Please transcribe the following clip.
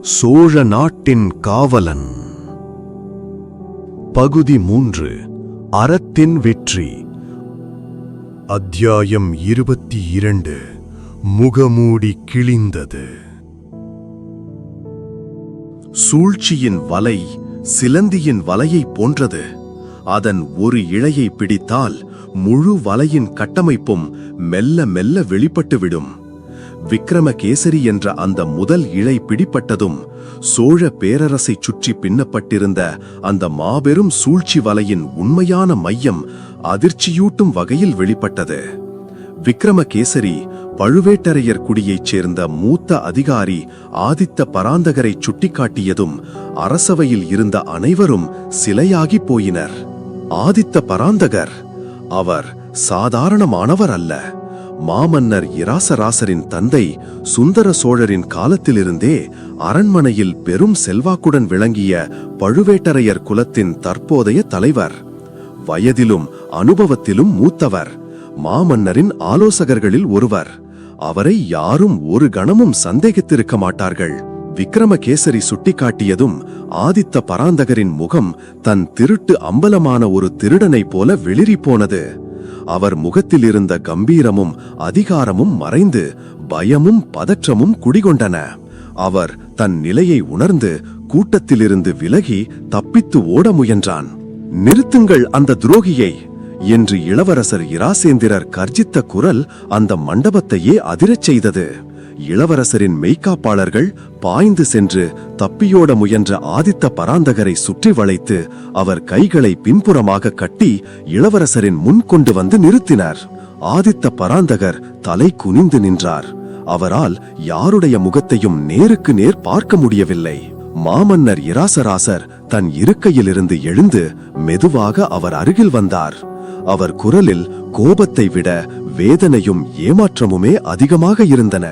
சோழ நாட்டின் காவலன். பகுதி மூன்று அறத்தின் வெற்றி. அத்தியாயம் இருபத்தி இரண்டு முகமூடி கிழிந்தது. சூழ்ச்சியின் வலை சிலந்தியின் வலையைப் போன்றது. அதன் ஒரு இழையை பிடித்தால் முழு வலையின் கட்டமைப்பும் மெல்ல மெல்ல வெளிப்பட்டுவிடும். விக்ரமகேசரி என்ற அந்த முதல் இழை பிடிப்பட்டதும் சோழ பேரரசைச் சுற்றி பின்னப்பட்டிருந்த அந்த மாபெரும் சூழ்ச்சி வலையின் உண்மையான மையம் அதிர்ச்சியூட்டும் வகையில் வெளிப்பட்டது. விக்ரமகேசரி பழுவேட்டரையர் குடியைச் சேர்ந்த மூத்த அதிகாரி ஆதித்த பராந்தகரை சுட்டிக்காட்டியதும் அரசவையில் இருந்த அனைவரும் சிலையாகிப் போயினர். ஆதித்த பராந்தகர் அவர் சாதாரணமானவர் அல்ல. மாமன்னர் இராசராசரின் தந்தை சுந்தர சோழரின் காலத்திலிருந்தே அரண்மனையில் பெரும் செல்வாக்குடன் விளங்கிய பழுவேட்டரையர் குலத்தின் தற்போதைய தலைவர். வயதிலும் அனுபவத்திலும் மூத்தவர். மாமன்னரின் ஆலோசகர்களில் ஒருவர். அவரை யாரும் ஒரு கணமும் சந்தேகித்திருக்க மாட்டார்கள். விக்ரமகேசரி சுட்டிக்காட்டியதும் ஆதித்த பராந்தகரின் முகம் தன் திருட்டு அம்பலமான ஒரு திருடனைப் போல வெளிரி போனது. அவர் முகத்தில் இருந்த கம்பீரமும் அதிகாரமும் மறைந்து பயமும் பதற்றமும் குடிகொண்டன. அவர் தன் நிலையை உணர்ந்து கூட்டத்திலிருந்து விலகி தப்பித்து ஓட முயன்றான். நிறுத்துங்கள் அந்த துரோகியை என்று இளவரசர் இராசேந்திரர் கர்ஜித்த குரல் அந்த மண்டபத்தையே அதிரச் செய்தது. இளவரசரின் மெய்க்காப்பாளர்கள் பாய்ந்து சென்று தப்பியோட முயன்ற ஆதித்த பராந்தகரை சுற்றி வளைத்து அவர் கைகளை பின்புறமாக கட்டி இளவரசரின் முன் கொண்டு வந்து நிறுத்தினார். ஆதித்த பராந்தகர் தலை குனிந்து நின்றார். அவரால் யாருடைய முகத்தையும் நேருக்கு நேர் பார்க்க முடியவில்லை. மாமன்னர் இராசராசர் தன் இருக்கையிலிருந்து எழுந்து மெதுவாக அவர் அருகில் வந்தார். அவர் குரலில் கோபத்தை விட வேதனையும் ஏமாற்றமுமே அதிகமாக இருந்தன.